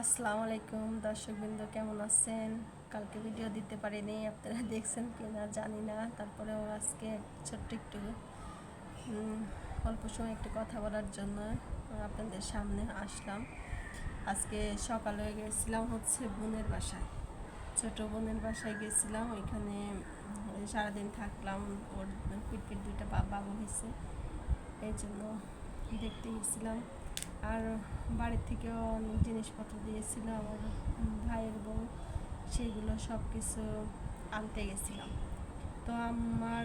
আসসালামু আলাইকুম দর্শকবৃন্দ, কেমন আছেন? কালকে ভিডিও দিতে পারিনি, আপনারা দেখছেন কি না জানি না। তারপরেও আজকে ছোট্ট একটু অল্প সময় একটু কথা বলার জন্য আপনাদের সামনে আসলাম। আজকে সকালে গেছিলাম হচ্ছে বোনের বাসায়। ছোট বোনের বাসায় গেছিলাম, ওইখানে সারাদিন থাকলাম, ওর পিটপিট দুইটা বাবু হয়েছে এই জন্য দেখতে গেছিলাম। আর বাড়ির থেকেও অনেক জিনিসপত্র দিয়েছিল আমার ভাইয়ের বউ, সেগুলো সব কিছু আনতে গেছিলাম। তো আমার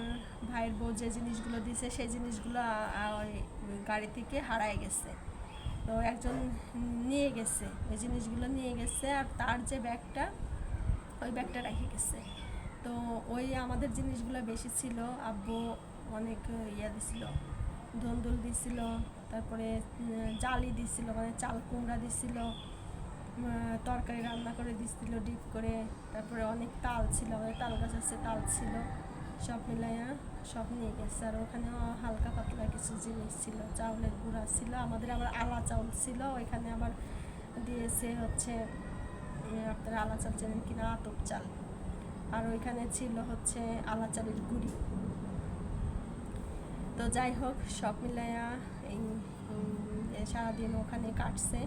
ভাইয়ের বউ যে জিনিসগুলো দিয়েছে সেই জিনিসগুলো গাড়ি থেকে হারায় গেছে। তো একজন নিয়ে গেছে, ওই জিনিসগুলো নিয়ে গেছে আর তার যে ব্যাগটা, ওই ব্যাগটা রেখে গেছে। তো ওই আমাদের জিনিসগুলো বেশি ছিল, আব্বু অনেক ইয়া দিছিল, ধন্দুল দিছিল তারপরে জালি দিছিল মানে চাল কুমড়া দিছিল তরকারি রান্না করে দিছিল ডিপ করে। তারপরে অনেক তাল ছিল, আমাদের তাল গাছ আছে, তাল ছিল। সব মিলাইয়া সব নিয়ে গেছে। আর ওখানে হালকা পাতলা কিছু জিনিস ছিল, চাউলের গুঁড়া ছিল। আমাদের আবার আলা চাউল ছিল, ওইখানে আবার দিয়েছে হচ্ছে আপনারা আলা চাল চেনেন কিনা? আতপ চাল। আর ওইখানে ছিল হচ্ছে আলা চালের গুঁড়ি। তো যাই হোক, সব মিলাইয়া এই সারাদিন ওখানে কাটছে।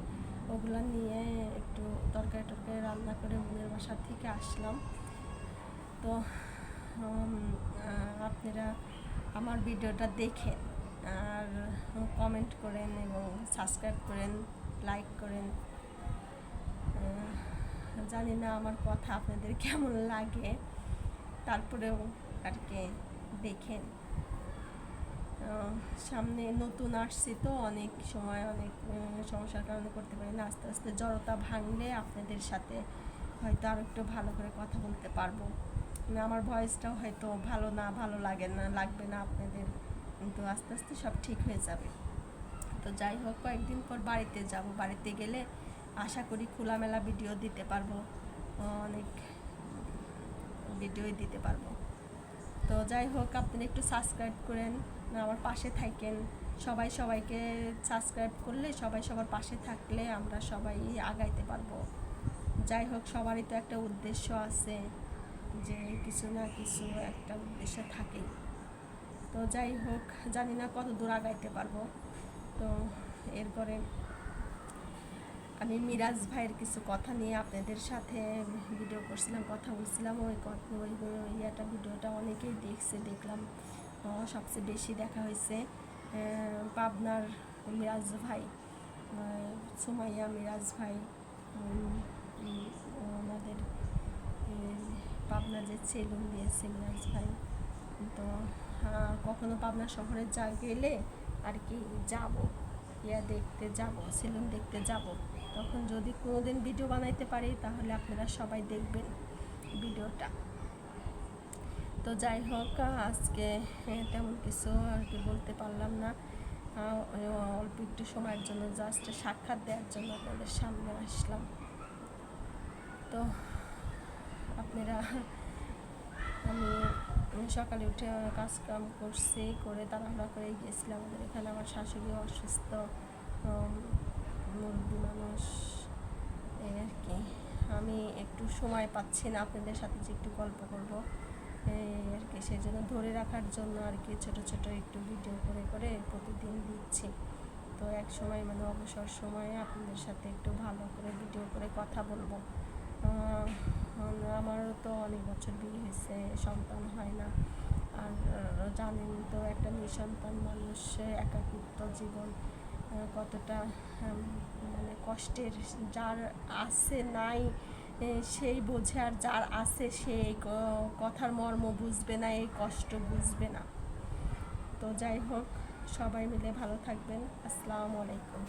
ওগুলো নিয়ে একটু তরকারি টরকারি রান্না করে বোনের বাসার থেকে আসলাম। তো আপনারা আমার ভিডিওটা দেখেন আর কমেন্ট করেন এবং সাবস্ক্রাইব করেন লাইক করেন। জানি না আমার কথা আপনাদের কেমন লাগে, তারপরেও আর কি দেখেন। সামনে নতুন আসছি তো অনেক সময় অনেক সমস্যার কারণে করতে পারি না। আস্তে আস্তে জড়তা ভাঙলে আপনাদের সাথে হয়তো আরও একটু ভালো করে কথা বলতে পারব। না, আমার ভয়েসটাও হয়তো ভালো না ভালো লাগে না লাগবে না আপনাদের। কিন্তু আস্তে আস্তে সব ঠিক হয়ে যাবে। তো যাই হোক কয়েকদিন পর বাড়িতে যাব। বাড়িতে গেলে আশা করি খোলামেলা ভিডিও দিতে পারব। অনেক ভিডিওই দিতে পারব। তো যাই হোক আপনারা একটু সাবস্ক্রাইব করেন আমার পাশে থাকেন। সবাই সবাইকে সাবস্ক্রাইব করলে সবাই সবার পাশে থাকলে আমরা সবাই আগাইতে পারব। যাই হোক, সবারই তো একটা উদ্দেশ্য আছে যে কিছু না কিছু একটা উদ্দেশ্য থাকেই তো যাই হোক, জানি না কত দূর আগাইতে পারব। তো এরপরে আমি মিরাজ ভাইয়ের কিছু কথা নিয়ে আপনাদের সাথে ভিডিও করছিলাম, কথা বলছিলাম। ওই ওই ইয়েটা, ভিডিওটা অনেকেই দেখছে, দেখলাম। সবচেয়ে বেশি দেখা হয়েছে পাবনার মিরাজ ভাই সুমাইয়া মিরাজ ভাই ওনাদের পাবনা যে সেলুন দিয়েছে মিরাজ ভাই। তো কখনো পাবনা শহরে যা গেলে আর কি যাব। ইয়া দেখতে যাব, সেলুন দেখতে যাব। তখন যদি কোনোদিন ভিডিও বানাইতে পারি, তাহলে আপনারা সবাই দেখবেন ভিডিওটা। তো যাই হোক, আজকে তেমন কিছু আর কি বলতে পারলাম না। অল্প একটু সময়ের জন্য জাস্ট সাক্ষাৎ দেওয়ার জন্য আপনাদের সামনে আসলাম। তো আপনারা, আমি সকালে উঠে কাজ কাম করছি, করে তাড়াহুড়া করে গেছিলাম আমাদের এখানে আমার শাশুড়ি অসুস্থ। মুরব্বী মানুষ আর কি। আমি একটু সময় পাচ্ছি না আপনাদের সাথে যে একটু গল্প করব। আর কি সেই জন্য ধরে রাখার জন্য আর কি ছোট ছোট একটু ভিডিও করে করে প্রতিদিন দিচ্ছি। তো এক সময় মানে অবসর সময়ে আপনাদের সাথে একটু ভালো করে ভিডিও করে কথা বলব। তো অনেক বছর বিয়ে হয়েছে, সন্তান হয় না। আর জানেন তো, একটা নিঃসন্তান মানুষ একাকিত্ব জীবন কতটা মানে কষ্টের, যার আছে নাই সেই বোঝে, আর যার আছে সে কথার মর্ম বুঝবে না, এই কষ্ট বুঝবে না। তো যাই হোক, সবাই মিলে ভালো থাকবেন। আসসালামু আলাইকুম।